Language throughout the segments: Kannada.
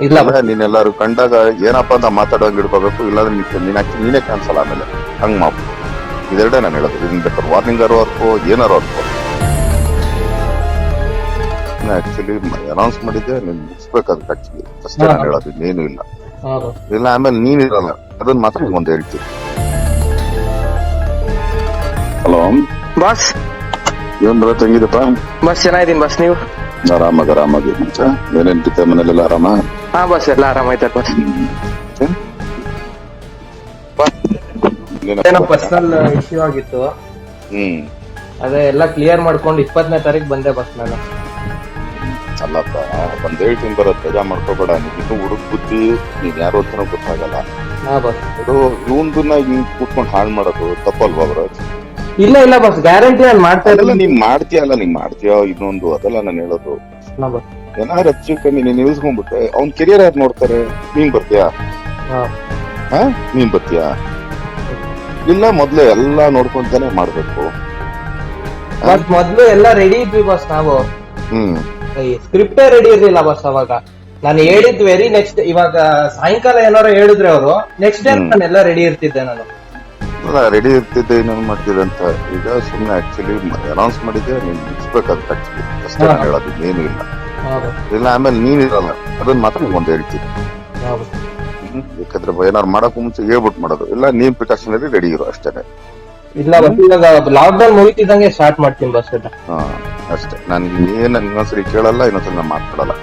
ಇಲ್ಲ ನೀನ್ ನೀನೆಲ್ಲಾರು ಕಂಡಾಗ ಏನಪ್ಪಾ ಅಂತ ಮಾತಾಡುವಂಗ್ ಇಡ್ಕೋಬೇಕು ಇಲ್ಲಾಂದ್ರೆ ನೀನ್ ನೀನ್ ಕ್ಯಾನ್ಸಲ್ ಆಮೇಲೆ ಹಂಗ್ ಮಾಪು ಇದೆರಡೇ ನಾನು ಹೇಳೋದು. ಇದನ್ನ ಬೇಕಾದ್ರೆ ವಾರ್ನಿಂಗ್ ಅರು ಅರ್ಕೋ ಏನಾರು ಅರ್ಕೋ ಆಕ್ಚುಲಿ ಅನೌನ್ಸ್ ಮಾಡಿದ್ದೆ ನೀನ್ ಮುಗಿಸ್ಬೇಕಾದ್ರೆ ಆಕ್ಚುಲಿ ಅಷ್ಟೇ ನಾನು ಹೇಳೋದು ಇನ್ನೇನು ಇಲ್ಲ. ಇಲ್ಲ ಆಮೇಲೆ ನೀನ್ ಇರಲ್ಲ. ಅದನ್ನ ಮಾತ್ರ ಒಂದ್ ಹೇಳ್ತೀನಿ ಹಲೋ ಬಾಸ್ ಇವನ್ ಬರ ತಂಗಿದಪ್ಪ ಬಸ್ ಚೆನ್ನಾಗಿದ್ದೀನಿ ಬಸ್ ನೀವು? ಆರಾಮಾಗ ಆರಾಮಾಗಿ. ಮುಂಚೆ ಏನೇನ್ ಕಿತ್ತ ಮನೇಲೆಲ್ಲ ಆರಾಮ? ಹಾ ಬಸ್ ಎಲ್ಲ ಆರಾಮಾಯ್ತಾರೆ ಬಸ್ ಏನೋ ಪರ್ಸನಲ್ ಇಶ್ಯೂ ಆಗಿತ್ತು. ಹ್ಮ್. ಅದೇ ಎಲ್ಲ ಕ್ಲಿಯರ್ ಮಾಡ್ಕೊಂಡು ಇಪ್ಪತ್ತನೇ ತಾರೀಕು ಬಂದೆ ಬಸ್ ನಾನು. ಅಲ್ಲಪ್ಪ ಒಂದ್ ಹೇಳ್ತೀನಿ ಬರತ್ತೆ ಬೇಜಾ ಮಾಡ್ಕೋಬೇಡ. ನೀನು ಹುಡುಗ ಬುದ್ಧಿ ನೀನ್ ಯಾರು ಗೊತ್ತಾಗಲ್ಲ. ಹಾ ಬಸ್ ಅದು ಇವಂದನ್ನ ಹಿಂಗ್ ಕೂತ್ಕೊಂಡು ಹಾಳ್ ಮಾಡೋದು ತಪ್ಪಲ್ವಾ ಬರೋದ್ ಇಲ್ಲ ಇಲ್ಲ ಬಸ್ ಗ್ಯಾರಂಟಿ ನಾನು ಮಾಡ್ತಾ ಅದೆಲ್ಲ ಇರಲಿಲ್ಲ ನೀನ್ ಮಾಡ್ತೀಯಲ್ಲ ನೀನ್ ಮಾಡ್ತೀಯೋ? ಇನ್ನೊಂದು ಅದೆಲ್ಲ ನಾನು ಹೇಳೋದು. ಬಸ್ ಏನಾರು ಹೆಚ್ಚು ಕಮ್ಮಿ ನೀನ್ ಇಳಿಸ್ಕೊಂಡ್ಬಿಟ್ರೆ ಅವ್ನ್ ಕೆರಿಯರ್ ಯಾರು ನೋಡ್ತಾರೆ? ನೀನ್ ಬರ್ತೀಯಾ? ಹಾ. ಹಾ? ನೀನ್ ಬರ್ತೀಯಾ? ಇಲ್ಲ ಮೊದ್ಲು ಎಲ್ಲಾ ನೋಡ್ಕೊಂತಾನೆ ಮಾಡ್ಬೇಕು. ಬಸ್ ಮೊದ್ಲು ಎಲ್ಲ ರೆಡಿ ಇದ್ವಿ ಬಸ್ ನಾವು. ಹ್ಮ್. ಸ್ಕ್ರಿಪ್ಟೇ ರೆಡಿ ಇರ್ಲಿಲ್ಲ ಬಸ್ ಅವಾಗ. ನಾನು ಹೇಳಿದ್ ವೆರಿ ನೆಕ್ಸ್ಟ್ ಇವಾಗ ಸಾಯಂಕಾಲ ಏನಾರು ಹೇಳಿದ್ರೆ ಅವರು ನೆಕ್ಸ್ಟ್ ಡೇ ಹ್ಮ್. ಎಲ್ಲ ರೆಡಿ ಇರ್ತಿದ್ದೆ ನಾನು. ರೆಡಿ ಇರ್ತಿದ್ದೆ ಏನೇನು ಮಾಡ್ತಿದ್ದೆ ಅಂತ. ಈಗ ಸುಮ್ಮನೆ ಆಕ್ಚುಲಿ ಅನೌನ್ಸ್ ಮಾಡಿದ್ದೆ ನೀನು ಮುಗಿಸ್ಬೇಕಾದ್ರೆ ಆಕ್ಚುಲಿ ಅಷ್ಟೇ ನಾನು. ಹೇಳೋದು ಏನು ಇಲ್ಲ. ಇಲ್ಲ ಆಮೇಲೆ ನೀನ್ ಇರಲ್ಲ. ಅದನ್ನ ಮಾತ್ರ ಒಂದ್ ಹೇಳ್ತೀನಿ? ಯಾಕಂದ್ರೆ ಏನಾರು ಮಾಡಕ್ ಮುಂಚೆ ಹೇಳ್ಬಿಟ್ಟು ಮಾಡೋದು. ಇಲ್ಲ ನೀನ್ ಪ್ರಿಕಾಷನರಿ ರೆಡಿ ಇರೋ ಅಷ್ಟೇ. ಇಲ್ಲ ಇವಾಗ ಲಾಕ್ ಡೌನ್ ಮುಗಿತಿದ್ದಂಗೆ ಸ್ಟಾರ್ಟ್ ಮಾಡ್ತೀನಿ ಬಸ್ ಹಾ ಅಷ್ಟೇ. ನನ್ಗೆ ಏನ್ ಇನ್ನೊಂದ್ಸರಿ ಕೇಳಲ್ಲ ಇನ್ನೊಂದ್ಸರಿ ನಾನು ಮಾತಾಡಲ್ಲ.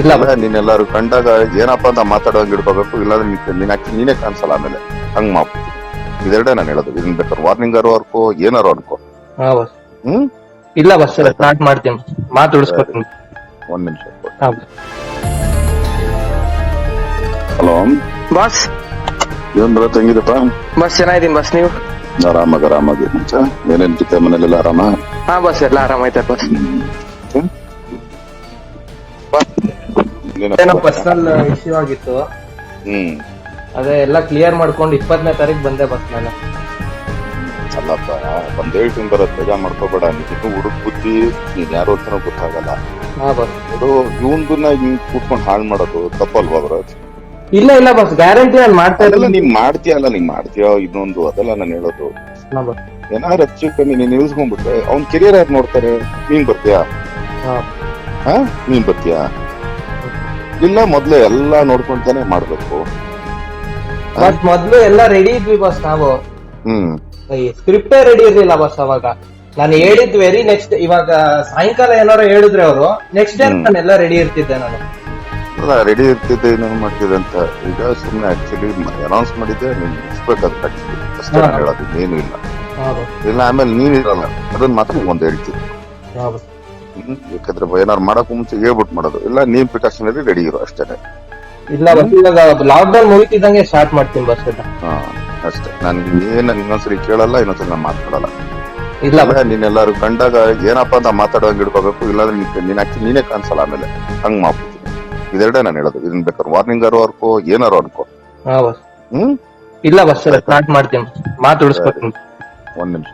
ಇಲ್ಲ ನೀನೆಲ್ಲಾರು ಕಂಡಾಗ ಏನಪ್ಪ ಅಂತ ಮಾತಾಡೋಂಗ್ ಇಡ್ಕೋಬೇಕು ಇಲ್ಲಾಂದ್ರೆ ನೀನ್ ನೀನ್ ಕಾಣಿಸಲ್ಲ ಆಮೇಲೆ. ಹಂಗ್ ಮಾಡ್ಬಿಡ್ತೀನಿ. ಇದೆರಡೇ ನಾನು ಹೇಳೋದು. ಇದನ್ನ ಬೇಕಾದ್ರೆ ವಾರ್ನಿಂಗ್ ಅರು ಅರ್ಕೋ ಏನಾರು ಅನ್ಕೋ ಹಾ ಬಸ್ ಹ್ಮ್? ಇಲ್ಲ ಬಸ್ ಸ್ಟಾರ್ಟ್ ಮಾಡ್ತೀನಿ. ಮಾತು ಉಳಿಸ್ಕೊತೀನಿ ಒಂದ್ ನಿಮಿಷ ಹಾ ಬಸ್ ಹಲೋ? ಬಾಸ್ ಏನ್ ಬರ ತಂಗಿದಪ್ಪ ಬಸ್ ಚೆನ್ನಾಗಿದ್ದೀನಿ ಬಸ್ ನೀವು? ಆರಾಮಾಗ ಆರಾಮಾಗಿ. ಮುಂಚೆ ಏನೇನ್ ಕಿತ್ತ ಮನೇಲೆಲ್ಲ ಆರಾಮ? ಹಾ ಬಸ್ ಎಲ್ಲ ಆರಾಮಾಯ್ತಾರೆ ಬಸ್ ಏನೋ ಪರ್ಸನಲ್ ಇಶ್ಯೂ ಆಗಿತ್ತು. ಹ್ಮ್. ಅದೇ ಎಲ್ಲ ಕ್ಲಿಯರ್ ಮಾಡ್ಕೊಂಡು ಇಪ್ಪತ್ತನೇ ತಾರೀಕು ಬಂದೆ ಬಸ್ ನಾನು ಅಲ್ಲಪ್ಪ ಒಂದ್ ಹೇಳ್ತೀನಿ ಬರೋದು ಬೇಜಾ ಮಾಡ್ಕೋಬೇಡ. ನೀನು ಹುಡುಗ ಬುದ್ಧಿ ನೀನ್ ಯಾರು ಅಂತಾನೂ ಗೊತ್ತಾಗಲ್ಲ. ಹಾ ಬಸ್. ಅದು ಇವಂದನ್ನ ಹಿಂಗ್ ಕೂತ್ಕೊಂಡು ಹಾಳು ಮಾಡೋದು ತಪ್ಪಲ್ವಾ ಬರೋದು ಇಲ್ಲ ಇಲ್ಲ ಬಸ್ ಗ್ಯಾರಂಟಿ ನಾನು ಮಾಡ್ತಾ ಅದೆಲ್ಲ ಇರಲಿಲ್ಲ ನೀನ್ ಮಾಡ್ತೀಯಲ್ಲ ನೀನ್ ಮಾಡ್ತೀಯೋ ಇನ್ನೊಂದು ಅದೆಲ್ಲ ನಾನು ಹೇಳೋದು. ಬಸ್. ಏನಾರು ಹೆಚ್ಚು ಕಮ್ಮಿ ನೀನ್ ಇಳಿಸ್ಕೊಂಡ್ಬಿಟ್ರೆ ಅವ್ನ್ ಕೆರಿಯರ್ ಯಾರು ನೋಡ್ತಾರೆ? ನೀನ್ ಬರ್ತೀಯಾ? ಹಾ. ಹಾ ನೀನ್ ಬರ್ತೀಯಾ? ಇಲ್ಲ ಮೊದ್ಲೇ ಎಲ್ಲ ನೋಡ್ಕೊಂತಾನೆ ಮಾಡ್ಬೇಕು. ಬಸ್ ಮೊದ್ಲು ಎಲ್ಲ ರೆಡಿ ಇದ್ವಿ ಬಸ್ ನಾವು. ಹ್ಮ್. ಸ್ಕ್ರಿಪ್ಟೇ ರೆಡಿ ಇರ್ಲಿಲ್ಲ ಬಸ್ ಅವಾಗ. ನಾನು ಹೇಳಿದ್ ವೆರಿ ನೆಕ್ಸ್ಟ್ ಇವಾಗ ಸಾಯಂಕಾಲ ಏನಾರು ಹೇಳಿದ್ರೆ ಅವರು ನೆಕ್ಸ್ಟ್ ಡೇ. ನಾನೆಲ್ಲ ರೆಡಿ ಇರ್ತಿದ್ದೆ ನಾನು. ರೆಡಿ ಇರ್ತಿದ್ದೆ ಏನೇನು ಮಾಡ್ತಿದ್ದೆ ಅಂತ. ಈಗ ಸುಮ್ನೆ ಆಕ್ಚುಲಿ ಅನೌನ್ಸ್ ಮಾಡಿದ್ದೆ ನೀನ್ ಮುಗಿಸ್ಬೇಕಂತ ಆಕ್ಚುಲಿ ಅಷ್ಟೇ. ಹೇಳೋದು ಏನು ಇಲ್ಲ. ಇಲ್ಲ ಆಮೇಲೆ ನೀನ್ ಇರಲ್ಲ. ಅದನ್ನ ಮಾತ್ರ ಒಂದ್ ಹೇಳ್ತಿದ್ದೆ? ಯಾಕಂದ್ರೆ ಏನಾರು ಮಾಡಕ್ ಮುಂಚೆ ಹೇಳ್ಬಿಟ್ಟು ಮಾಡೋದು. ಇಲ್ಲ ನೀನ್ ಪ್ರಿಕಾಷನರಿ ರೆಡಿ ಇರೋ ಅಷ್ಟೇ ಇಲ್ಲ ಇವಾಗ ಲಾಕ್ ಡೌನ್ ಮುಗಿತಿದ್ದಂಗೆ ಸ್ಟಾರ್ಟ್ ಮಾಡ್ತೀನಿ ಬಸ್ ಇದನ್ನ ಹಾ ಅಷ್ಟೇ. ನಾನು ಏನ್ ಇನ್ನೊಂದ್ಸರಿ ಕೇಳಲ್ಲ ಇನ್ನೊಂದ್ಸರಿ ನಾನು ಮಾತಾಡಲ್ಲ. ಇಲ್ಲ. ಅಂದ್ರೆ ನೀನೆಲ್ಲಾರು ಕಂಡಾಗ ಏನಪ್ಪ ಅಂತ ಮಾತಾಡುವಂಗ್ ಇಡ್ಕೋಬೇಕು ಇಲ್ಲಾಂದ್ರೆ ನೀನ್ ನೀನ್ ನೀನೇ ಕಾಣಿಸಲ್ಲ ಆಮೇಲೆ ಹಂಗ್ ಮಾಡ್ಬಿಡ್ತೀನಿ. ಇದೆರಡೇ ನಾನು ಹೇಳೋದು. ಇದನ್ನ ಬೇಕಾದ್ರೆ ವಾರ್ನಿಂಗ್ ಅರು ಅರ್ಕೋ ಏನಾರು ಅನ್ಕೋ. ಹಾ ಬಸ್. ಹ್ಮ್? ಇಲ್ಲ ಬಸ್ ಸ್ಟಾರ್ಟ್ ಮಾಡ್ತೀನಿ. ಮಾತು ಉಳಿಸ್ಕೊತೀನಿ ಒಂದ್ ನಿಮಿಷ.